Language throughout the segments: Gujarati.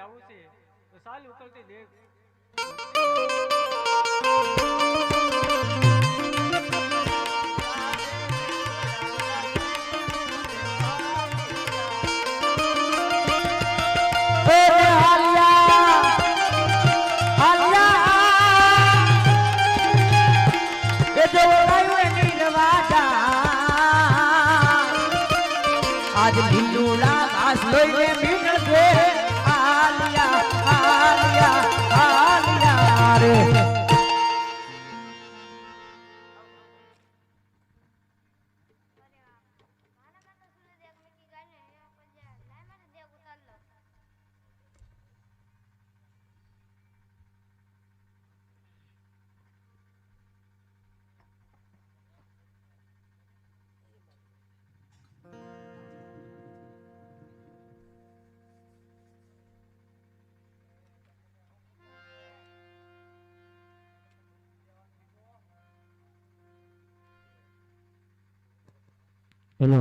જાવું છે તો સાલ ઉકળતી દેખ. હેલો.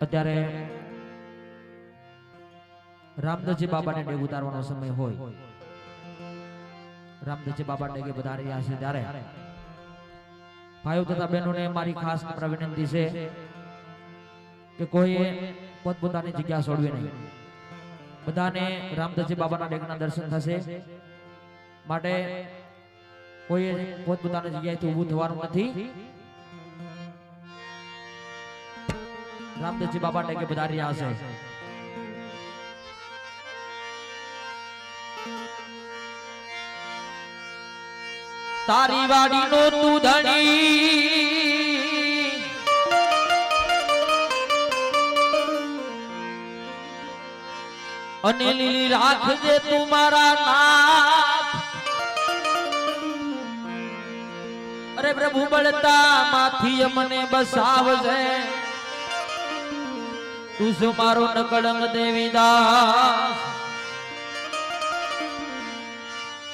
અત્યારે રામદાસજી બાબાને ડેગ ઉતારવાનો સમય હોય. રામદાસજી બાબા ડેગે બધા રહ્યા છે ત્યારે. ભાઈઓ તથા બહેનોને મારી ખાસ વિનંતી છે કે કોઈએ પોતપોતાની જગ્યા છોડવી નહીં. બધાને રામદાસજી બાબાના ડેગના દર્શન થશે. માટે કોઈએ પોતપોતાની જગ્યાએથી ઊભું થવાનું નથી. રામદાસજી બાબા ટેકે પધારી રહ્યા છે. તારી વાડીનો તું ધણી. અને લીલી રાખજે તું મારા અરે પ્રભુ બળતા માથી મને બસાવજે. તું શું મારો નકળંગ દેવીદાસ?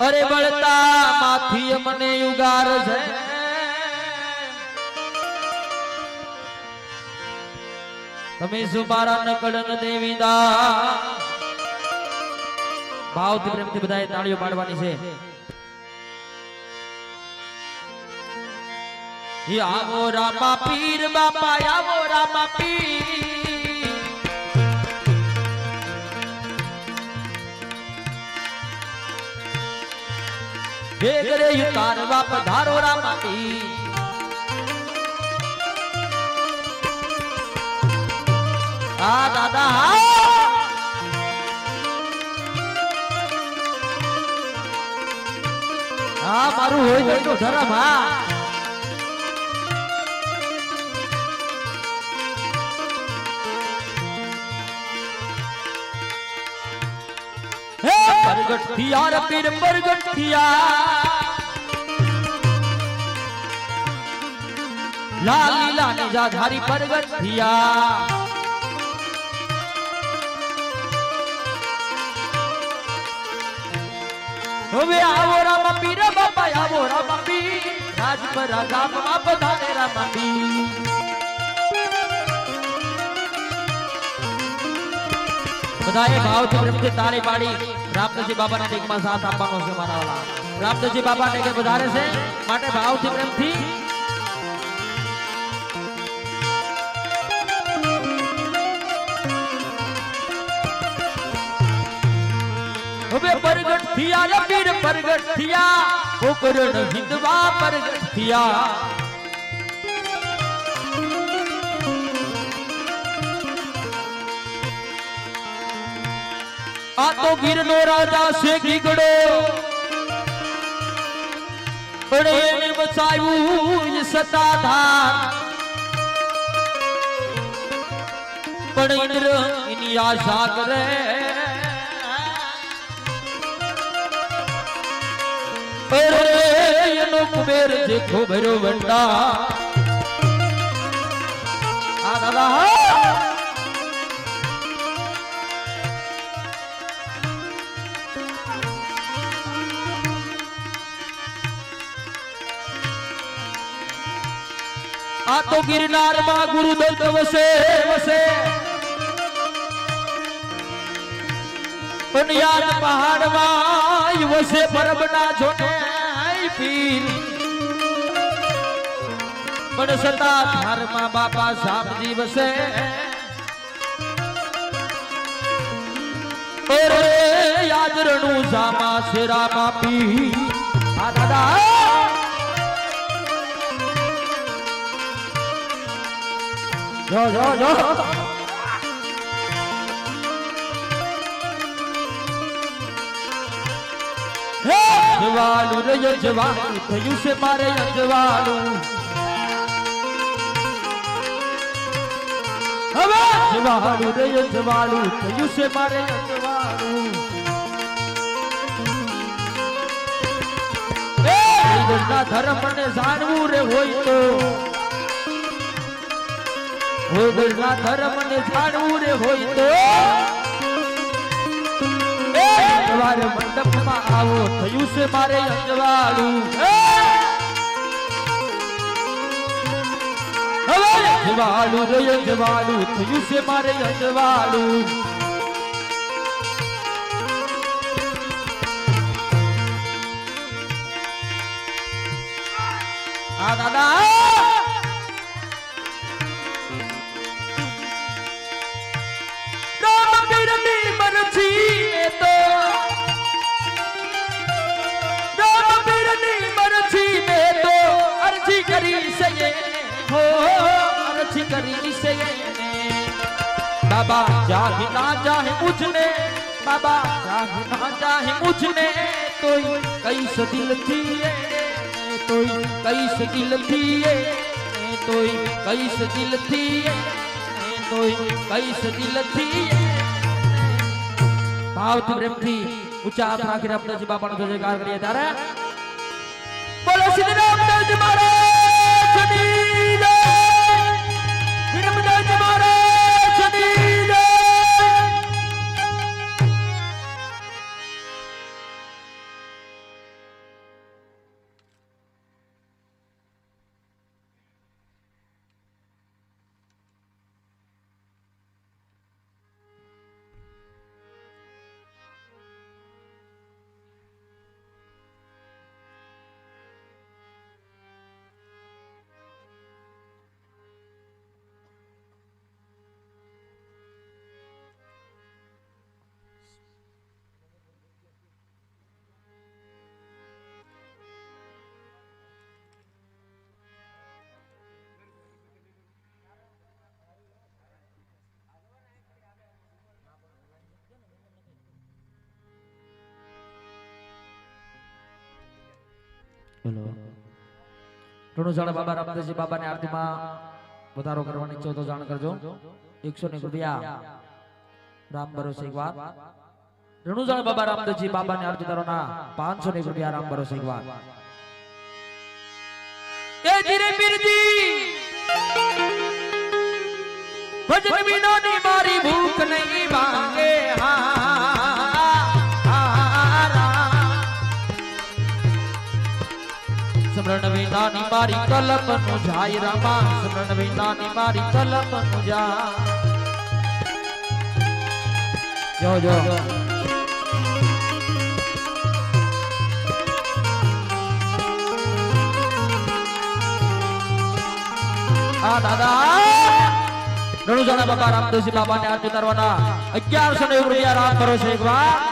અરે બળતા માથી મને યુગાર છે. તમે શું મારા નકળંગ દેવીદાસ? ભાવથી પ્રેમથી બધાએ તાળીઓ પાડવાની છે. આવો રામા પીર બાપા, આવો રામા પીર. ભેગરે યુતારવા પધારો રામા પીર આ દાદા હા. મારું હોય તો ધરમ હા હે પ્રગટ થયા રે પીર પ્રગટ થયા લાલ લીલા ને જાધારી પ્રગટ થયા હવે આવો રામ પીર બાપા આવો રામ પીર રાજપરા ગામમાં બધાને રામ પીર બધાએ ભાવથી પ્રેમથી તાળી પાડી રામદાસજી બાબાના ટેકમાં સાથ આપવાનો છે મારા વાલા રામદાસજી બાબા ટેકે વધારે છે? માટે ભાવથી પ્રેમથી. હવે પરગટ થયા રે પીર પરગટ થયા પોકરણ હિંદવા પરગટ થયા. આ તો ગીરનો રાજા છે ગીગડો. પણ એને બચાવ્યું સતાધાર પણ ઇન્દ્ર એની આશા કરે. એનો કુબેર જે ખોબરો વંડા. આ દાદા આ તો ગિરનારમાં ગુરુદત્ત વસે વસે. પણ પહાડમાં વસે પરબના જોને પીર. પણ સતા ધારમાં બાપા સાપજી વસે. યાદ રણું સામા શેરામાં પી આ દાદા. જો જો જો હે જવાલું રે જવાલું થયું છે મારે જવાલું હવે જવાલું રે જવાલું થયું છે મારે જવાલું એ ઈશ્વરના ધર્મને જાણવું રે હોય તો ઈશ્વરના ધર્મને જાણવું રે હોય તો? એ સવારે મંડપમાં આવો, થયું છે મારે અંજવાળું. અંજવાળું રે, અંજવાળું, થયું છે મારે અંજવાળું. હા, દાદા. करी से बाबा चाहे ना चाहे मुझने। बाबा चाहे ना चाहे मुझने। तो कई से दिल दिए। तो कई सदिल थी तो कई सदिल थी दिए तो कई से दिल दिए ભાવથી પ્રેમથી ઊંચા હાથ રાખીને આપણે બાપાનો જયકાર કરીએ ત્યારે બોલો શ્રી રામદેવજી મહારાજ બોલો. રણુઝાડા બાબા રામદાસજી બાબાની આરતીમાં વધારો કરવાની ઈચ્છો તો જાણ કરજો. એકસો ને રૂપિયા. રામ ભરોસે એક વાત. રણુઝાડા બાબા રામદાસજી બાબાની આરતી કરવાના પાંચસો ને રૂપિયા રામ ભરોસે એક વાત. એ ધીરે પીરજી! ભજન વિનોની મારી ભૂખ નહીં ભાંગે સ્મરણ વિનાની મારી કલપનું જાય રામા. સ્મરણ વિનાની મારી કલપનું જા જો જો. આ દાદા. રણુજાના બાબા રામદેવજી બાબાને આરતી અગિયારસો ને રૂપિયા રામ કરો છે એક વાર.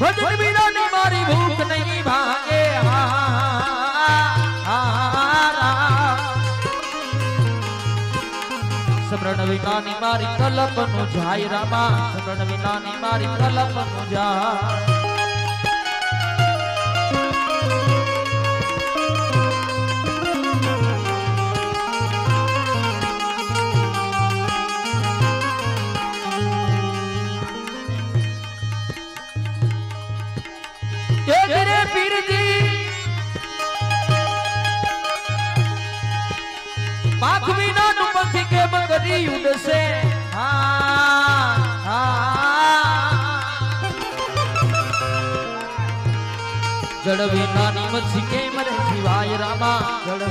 ભજન વિનાની મારી ભૂખ નહીં ભાગે. સમરણ વિનાની મારી કલપનું જાય રામા સમરણ વિનાની મારી કલપનું જાય એ જરે પીરજી. પાખ વિનાનું પંખી કેમ કરી ઉડશે? હા હા. જળ વિનાની મચ્છી કેમ રે શિવાય રામા? જળ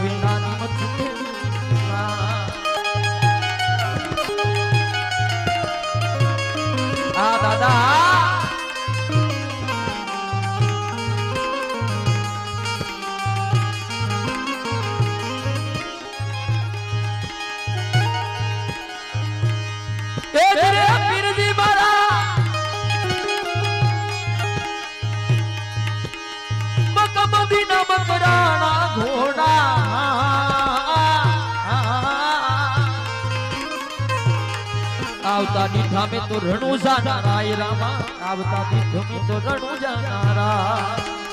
આવતા દીઠામે તો રણુ જાનારાય રામા. આવતા દીઠામે તો રણુ જાનારા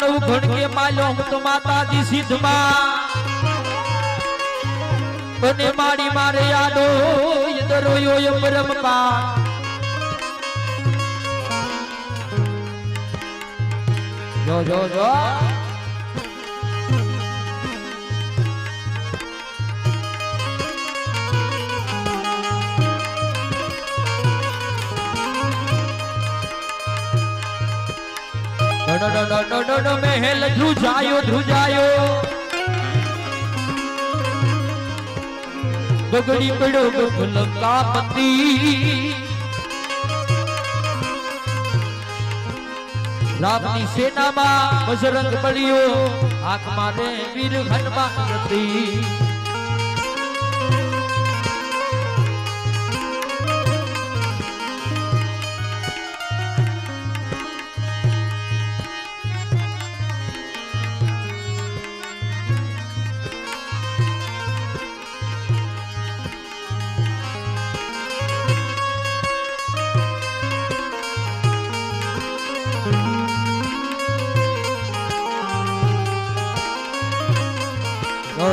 નવું ઘણ કે માલ્યો હું તો માતાજી સિદ્ધમાં. બને મારી મારે યાદો દરોયો યમ રમપા જો જો જો. મહેલ ધ્રુજાયો ધ્રુજાયો બગડી પડ્યો બગલકાપતિ રામની સેનામાં બજરંગ પડ્યો આંખ મારે વીર હનુમાન હતી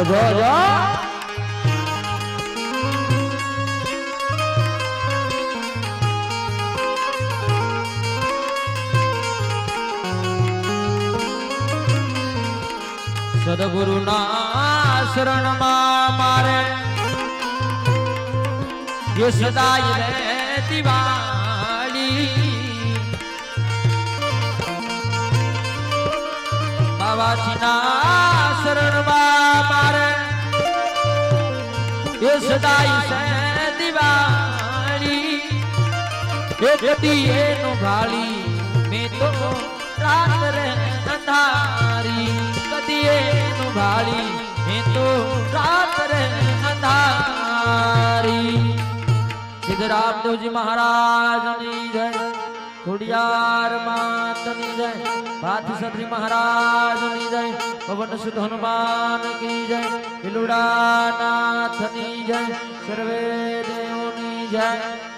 જો જો સદગુરુના શરણમાં મારે એ સદાય રે દિવાળી બાબાજીના શરણમાં સદાય છે દિવાળી. એ કદી એનું ગાળી. મે તો રાત રે અંધારી. કદી એનું ગાળી. મે તો રાત રે અંધારી. સિદ્ધરામદેવજી મહારાજની જય. ખોડિયાર માતની જય. પાર્થ સત્રી મહારાજની જય. પવન સુધ હનુમાન કી જય. હિલુડાનાથની જય. સર્વે દેવોની જય.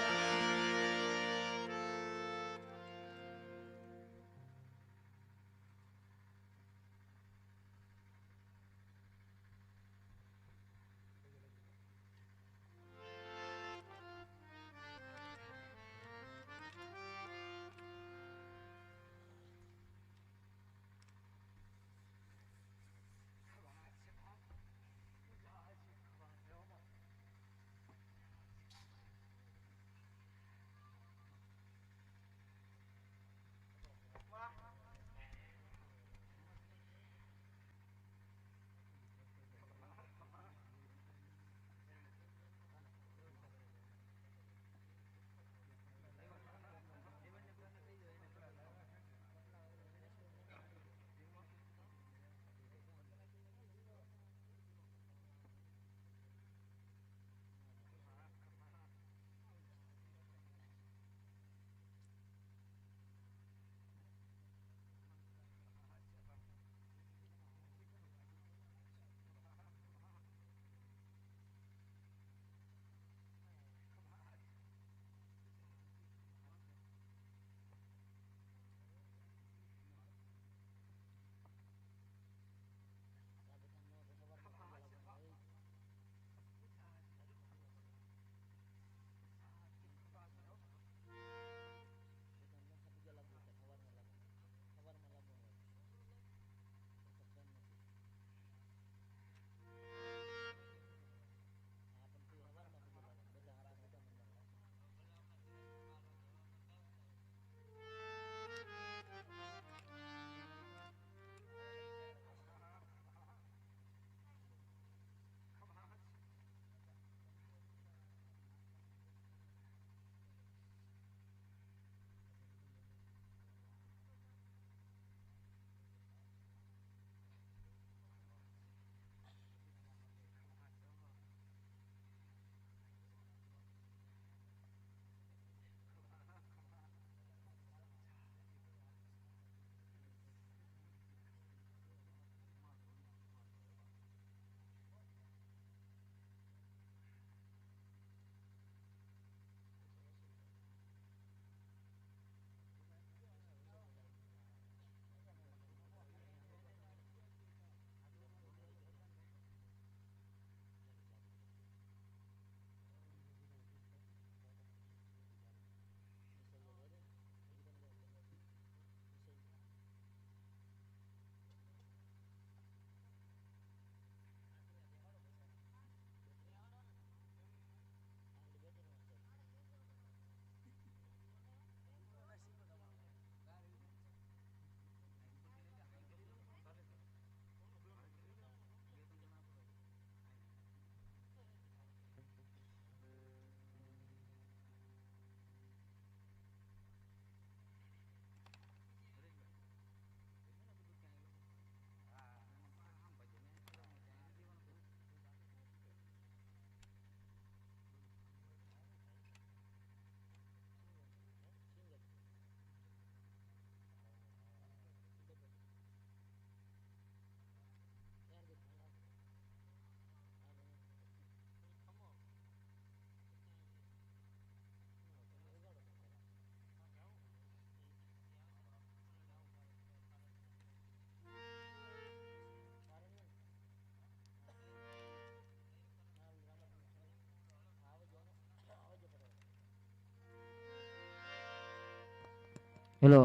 હેલો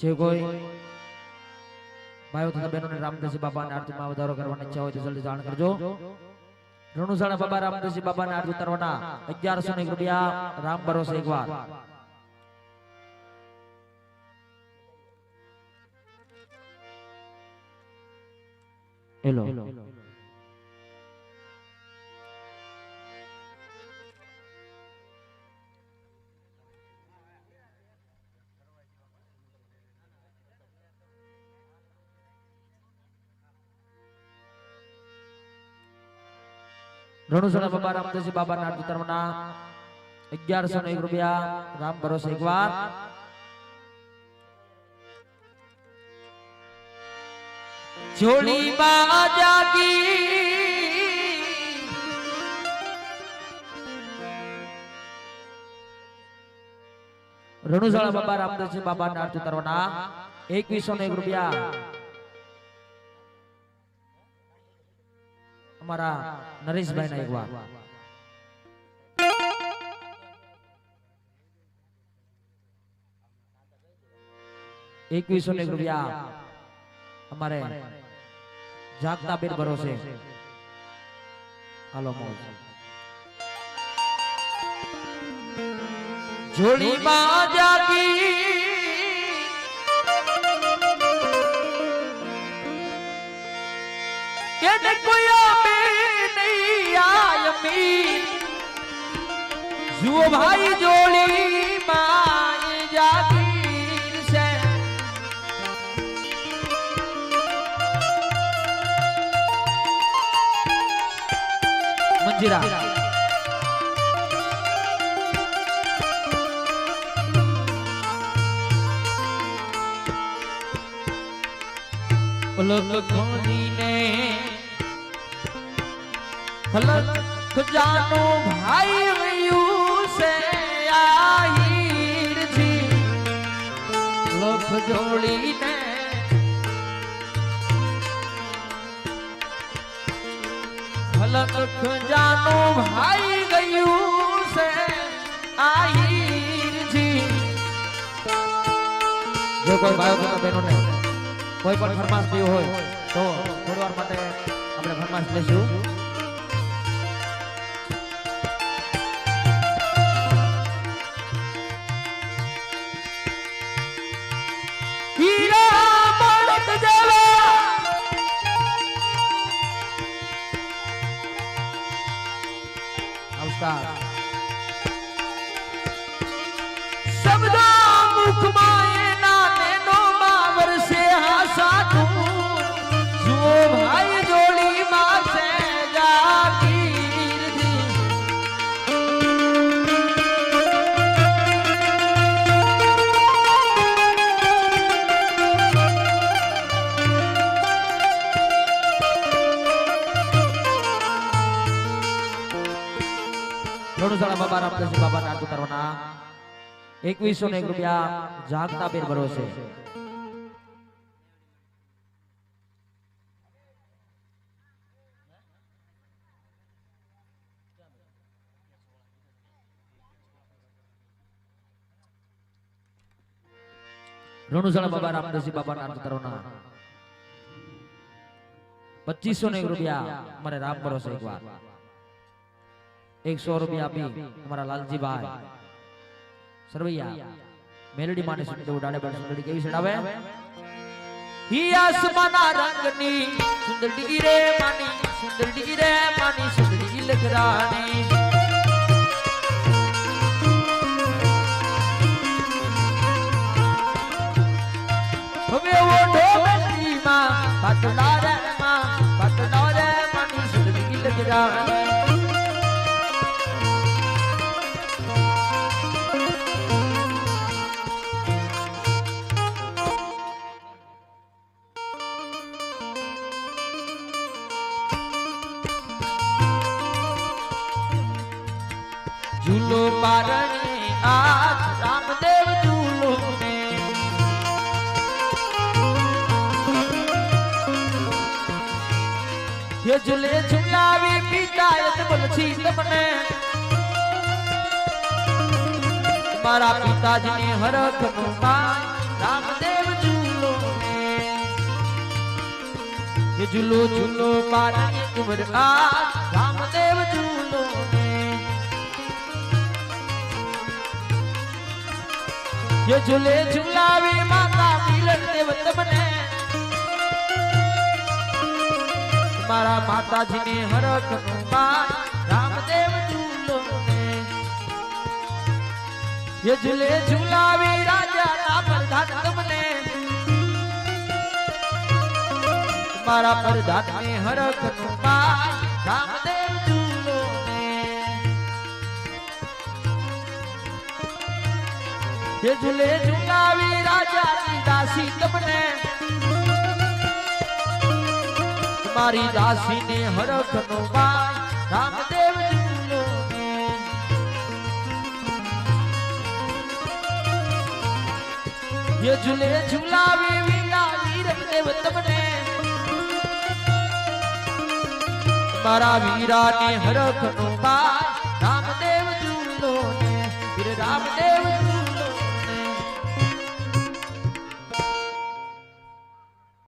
જે કોઈ ભાઈઓ તથા બહેનોને રામદાસજી બાબાના આરતીમાં વધારો કરવાની ઈચ્છા હોય તો જલ્દી જાણ કરજો. રણુસાણા બાબા રામદાસજી બાબાના આરતી ઉતારવાના અગિયારસો ને એક રૂપિયા. રામ ભરોસે એકવાર. હેલો. રણુસણા બાબા રામદાસજી બાબાના આરતી ઉતારવાના અગિયારસો ને એક રૂપિયા. રામ ભરોસે એકવાર જોડીમાં જાગી. રણુસણા બાબા રામદાસજી બાબાના આરતી ઉતારવાના એકવીસો ને એક રૂપિયા. અમારા નરેશભાઈ ના એકવાર એકવીસો ને એક રૂપિયા અમારે જાગતા બેન ભરોસે હાલો, મોજ. જોડીમાં જાગી કે કોઈ આયમી જુઓ ભાઈ જોડી માં જાગીર છે. મંજીરા. પલક ખોલીને જાનો ભાઈ રહ્યું છે આહીરજી લખ જોડીને પલક જાનો ભાઈ ગયું છે આહીરજી જો. કોઈ ભાઈ તથા બહેનોને, કોઈ પણ ફરમાશ દેવું હોય તો થોડી વાર માટે આપણે ફરમાશ લેશું રણુશાળા બાબા રામદાસજી બાબા નાટ ઉતારવાના એકવીસો ને એક રૂપિયા જાગતા બેન ભરોસે રણુશાળા બાબા રામદાસજી બાબા નાટ ઉતારવાના પચીસો ને એક રૂપિયા મારે રામ ભરોસે એક વાર એકસો રૂપિયા આપી અમારા લાલજીભાઈ. સરવૈયા, મેલડી માને સુંદર ઉડાડે બાર સુંદરી કેવી સડાવે હી આસમાના રંગની સુંદરી રે માની સુંદરી રે માની સુંદરી લખરાણી. હવે ઓઢો બેટીમાં પાતળા રે માં પાતળા રે માની સુંદરી લખરાણી. બારણી આ રામદેવ જુલુને. હે જુલે છુડાવી પિતાયત બલછી તમને. મારા પિતાજીની હરખનું માન રામદેવ જુલો જુલો જુલો બારણી કુંવર આ જો ઝૂલે ઝુલાવી માતા મિલન દેવ તમને મારા માતાજીને હરખ માન રામદેવ ઝૂલો એ ઝૂલે ઝુલાવી રાજા ના પ્રધાન તમને. મારા પ્રધાન ને હરખ માન રામદેવ એ ઝૂલે ઝુકાવી રાજાની દાસી તમને. મારી દાસીને હરખનો ભાઈ રામદેવ એ ઝૂલે ઝુલાવી વિનાની રમદેવ તમને. મારા વીરાને હરખનો ભાઈ